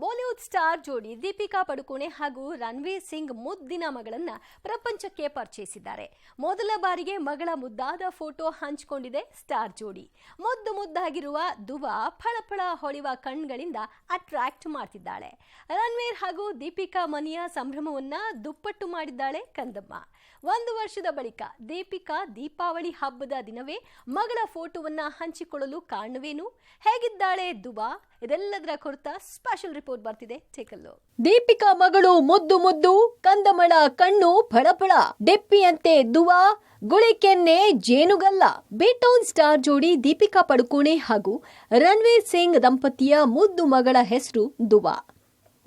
Bollywood star ಜೋಡಿ ದೀಪಿಕಾ ಪಡುಕೋಣೆ ಹಾಗೂ ರಣವೀರ್ ಸಿಂಗ್ ಮುದ್ದಿನ ಮಗಳನ್ನ ಪ್ರಪಂಚಕ್ಕೆ ಪರಿಚಯಿಸಿದ್ದಾರೆ. ಮೊದಲ ಬಾರಿಗೆ ಮಗಳ ಮುದ್ದಾದ ಫೋಟೋ ಹಂಚಿಕೊಂಡಿದೆ ಸ್ಟಾರ್ ಜೋಡಿ. ಮುದ್ದು ಮುದ್ದಾಗಿರುವ ದುವಾ ಫಳಫಳ ಹೊಳಿವ ಕಣ್ಗಳಿಂದ ಅಟ್ರಾಕ್ಟ್ ಮಾಡ್ತಿದ್ದಾಳೆ. ರಣವೀರ್ ಹಾಗೂ ದೀಪಿಕಾ ಮನೆಯ ಸಂಭ್ರಮವನ್ನ ದುಪ್ಪಟ್ಟು ಮಾಡಿದ್ದಾಳೆ ಕಂದಮ್ಮ. ಒಂದು ವರ್ಷದ ಬಳಿಕ ದೀಪಿಕಾ ದೀಪಾವಳಿ ಹಬ್ಬದ ದಿನವೇ ಮಗಳ ಫೋಟೋವನ್ನ ಹಂಚಿಕೊಳ್ಳಲು ಕಾರಣವೇನು? ಹೇಗಿದ್ದಾಳೆ ದುಬಾ ಇದೆಲ್ಲದರ ಕುರಿತ ಸ್ಪೆಷಲ್ ರಿಪೋರ್ಟ್ ಬರ್ತಿದೆ. ಟೇಕಲ್ಲು ದೀಪಿಕಾ ಮಗಳು ಮುದ್ದು ಮುದ್ದು, ಕಂದಮಳ ಕಣ್ಣು ಫಳಫಳ ಡೆಪ್ಪಿಯಂತೆ ದುವಾ ಗುಳಿಕೆನ್ನೆ ಜೇನುಗಲ್ಲ. ಬೇಟೌನ್ ಸ್ಟಾರ್ ಜೋಡಿ ದೀಪಿಕಾ ಪಡುಕೋಣೆ ಹಾಗೂ ರಣವೀರ್ ಸಿಂಗ್ ದಂಪತಿಯ ಮುದ್ದು ಮಗಳ ಹೆಸರು ದುವಾ.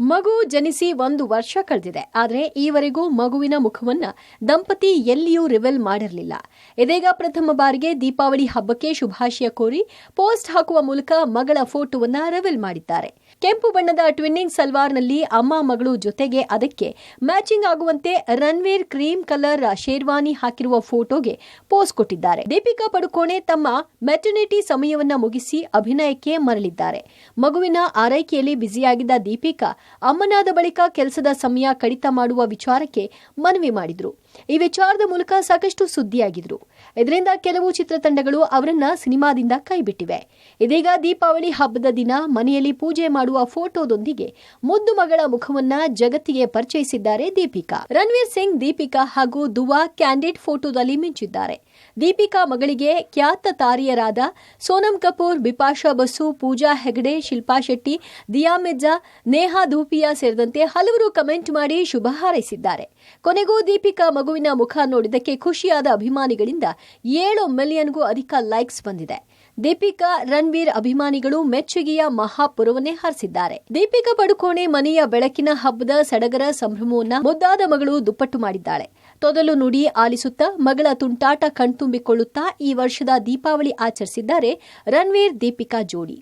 ಮಗು ಜನಿಸಿ ಒಂದು ವರ್ಷ ಕಳೆದಿದೆ. ಆದರೆ ಈವರೆಗೂ ಮಗುವಿನ ಮುಖವನ್ನ ದಂಪತಿ ಎಲ್ಲಿಯೂ ರಿವೆಲ್ ಮಾಡಿರಲಿಲ್ಲ. ಇದೀಗ ಪ್ರಥಮ ಬಾರಿಗೆ ದೀಪಾವಳಿ ಹಬ್ಬಕ್ಕೆ ಶುಭಾಶಯ ಕೋರಿ ಪೋಸ್ಟ್ ಹಾಕುವ ಮೂಲಕ ಮಗಳ ಫೋಟೋವನ್ನ ರಿವೆಲ್ ಮಾಡಿದ್ದಾರೆ. ಕೆಂಪು ಬಣ್ಣದ ಟ್ವಿನ್ನಿಂಗ್ ಸಲ್ವಾರ್ನಲ್ಲಿ ಅಮ್ಮ ಮಗಳು ಜೊತೆಗೆ ಅದಕ್ಕೆ ಮ್ಯಾಚಿಂಗ್ ಆಗುವಂತೆ ರನ್ವೀರ್ ಕ್ರೀಮ್ ಕಲರ್ ಶೇರ್ವಾನಿ ಹಾಕಿರುವ ಫೋಟೋಗೆ ಪೋಸ್ಟ್ ಕೊಟ್ಟಿದ್ದಾರೆ. ದೀಪಿಕಾ ಪಡುಕೋಣೆ ತಮ್ಮ ಮೆಟರ್ನಿಟಿ ಸಮಯವನ್ನ ಮುಗಿಸಿ ಅಭಿನಯಕ್ಕೆ ಮರಳಿದ್ದಾರೆ. ಮಗುವಿನ ಆರೈಕೆಯಲ್ಲಿ ಬ್ಯುಸಿಯಾಗಿದ್ದ ದೀಪಿಕಾ ಅಮ್ಮನಾದ ಬಳಿಕ ಕೆಲಸದ ಸಮಯ ಕಡಿತ ಮಾಡುವ ವಿಚಾರಕ್ಕೆ ಮನವಿ ಮಾಡಿದ್ರು. ಈ ವಿಚಾರದ ಮೂಲಕ ಸಾಕಷ್ಟು ಸುದ್ದಿಯಾಗಿದ್ರು. ಇದರಿಂದ ಕೆಲವು ಚಿತ್ರತಂಡಗಳು ಅವರನ್ನ ಸಿನಿಮಾದಿಂದ ಕೈಬಿಟ್ಟಿವೆ. ಇದೀಗ ದೀಪಾವಳಿ ಹಬ್ಬದ ದಿನ ಮನೆಯಲ್ಲಿ ಪೂಜೆ ಮಾಡುವ ಫೋಟೋದೊಂದಿಗೆ ಮುದ್ದು ಮಗಳ ಮುಖವನ್ನ ಜಗತ್ತಿಗೆ ಪರಿಚಯಿಸಿದ್ದಾರೆ ದೀಪಿಕಾ. ರಣವೀರ್ ಸಿಂಗ್, ದೀಪಿಕಾ ಹಾಗೂ ದುವಾ ಕ್ಯಾಂಡಿಡ್ ಫೋಟೋದಲ್ಲಿ ಮಿಂಚಿದ್ದಾರೆ. ದೀಪಿಕಾ ಮಗಳಿಗೆ ಖ್ಯಾತ ತಾರಿಯರಾದ ಸೋನಂ ಕಪೂರ್, ಬಿಪಾಶಾ ಬಸು, ಪೂಜಾ ಹೆಗಡೆ, ಶಿಲ್ಪಾ ಶೆಟ್ಟಿ, ದಿಯಾ ಮಿರ್ಜಾ, ನೇಹಾ ಧೂಪಿಯಾ ಸೇರಿದಂತೆ ಹಲವರು ಕಮೆಂಟ್ ಮಾಡಿ ಶುಭ ಹಾರೈಸಿದ್ದಾರೆ. ಕೊನೆಗೂ ದೀಪಿಕಾ ಮಗುವಿನ ಮುಖ ನೋಡಿದ್ದಕ್ಕೆ ಖುಷಿಯಾದ ಅಭಿಮಾನಿಗಳಿಂದ ಏಳು ಮಿಲಿಯನ್ಗೂ ಅಧಿಕ ಲೈಕ್ಸ್ ಬಂದಿದೆ. ದೀಪಿಕಾ ರಣವೀರ್ ಅಭಿಮಾನಿಗಳು ಮೆಚ್ಚುಗೆಯ ಮಹಾಪುರವನ್ನೇ ಹರಿಸಿದ್ದಾರೆ. ದೀಪಿಕಾ ಪಡುಕೋಣೆ ಮನೆಯ ಬೆಳಕಿನ ಹಬ್ಬದ ಸಡಗರ ಸಂಭ್ರಮವನ್ನ ಮುದ್ದಾದ ಮಗಳು ದುಪ್ಪಟ್ಟು ಮಾಡಿದ್ದಾಳೆ. ತೊದಲು ನುಡಿ ಆಲಿಸುತ್ತಾ ಮಗಳ ತುಂಟಾಟ ಕಣ್ತುಂಬಿಕೊಳ್ಳುತ್ತಾ ಈ ವರ್ಷದ ದೀಪಾವಳಿ ಆಚರಿಸಿದ್ದಾರೆ ರಣವೀರ್ ದೀಪಿಕಾ ಜೋಡಿ.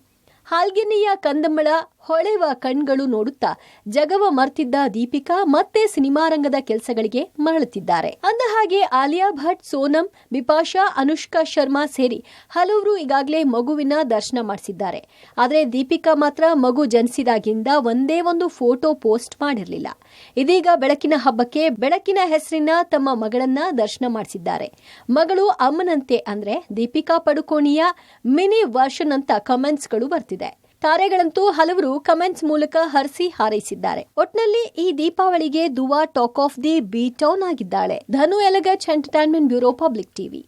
ಹಾಲ್ಗೆನ್ನೆಯ ಕಂದಮ್ಮಳ ಹೊಳೆವ ಕಣ್ಗಳು ನೋಡುತ್ತಾ ಜಗವ ಮರ್ತಿದ್ದ ದೀಪಿಕಾ ಮತ್ತೆ ಸಿನಿಮಾ ರಂಗದ ಕೆಲಸಗಳಿಗೆ ಮರಳುತ್ತಿದ್ದಾರೆ. ಅಂದ ಹಾಗೆ ಆಲಿಯಾ ಭಟ್, ಸೋನಂ, ಬಿಪಾಶಾ, ಅನುಷ್ಕಾ ಶರ್ಮಾ ಸೇರಿ ಹಲವರು ಈಗಾಗಲೇ ಮಗುವಿನ ದರ್ಶನ ಮಾಡಿಸಿದ್ದಾರೆ. ಆದರೆ ದೀಪಿಕಾ ಮಾತ್ರ ಮಗು ಜನಿಸಿದಾಗಿಂದ ಒಂದೇ ಒಂದು ಫೋಟೋ ಪೋಸ್ಟ್ ಮಾಡಿರಲಿಲ್ಲ. ಇದೀಗ ಬೆಳಕಿನ ಹಬ್ಬಕ್ಕೆ ಬೆಳಕಿನ ಹೆಸರಿನ ತಮ್ಮ ಮಗಳನ್ನ ದರ್ಶನ ಮಾಡಿಸಿದ್ದಾರೆ. ಮಗಳು ಅಮ್ಮನಂತೆ ಅಂದ್ರೆ ದೀಪಿಕಾ ಪಡುಕೋಣಿಯ ಮಿನಿ ವರ್ಷನ್ ಅಂತ ಕಮೆಂಟ್ಸ್ಗಳು ಬರ್ತಿದೆ. ತಾರೆಗಳಂತೂ ಹಲವರು ಕಮೆಂಟ್ಸ್ ಮೂಲಕ ಹರಿಸಿ ಹಾರೈಸಿದ್ದಾರೆ. ಒಟ್ನಲ್ಲಿ ಈ ದೀಪಾವಳಿಗೆ Dua talk of the B town ಆಗಿದ್ದಾಳೆ. Dhanu Elagach entertainment bureau public TV.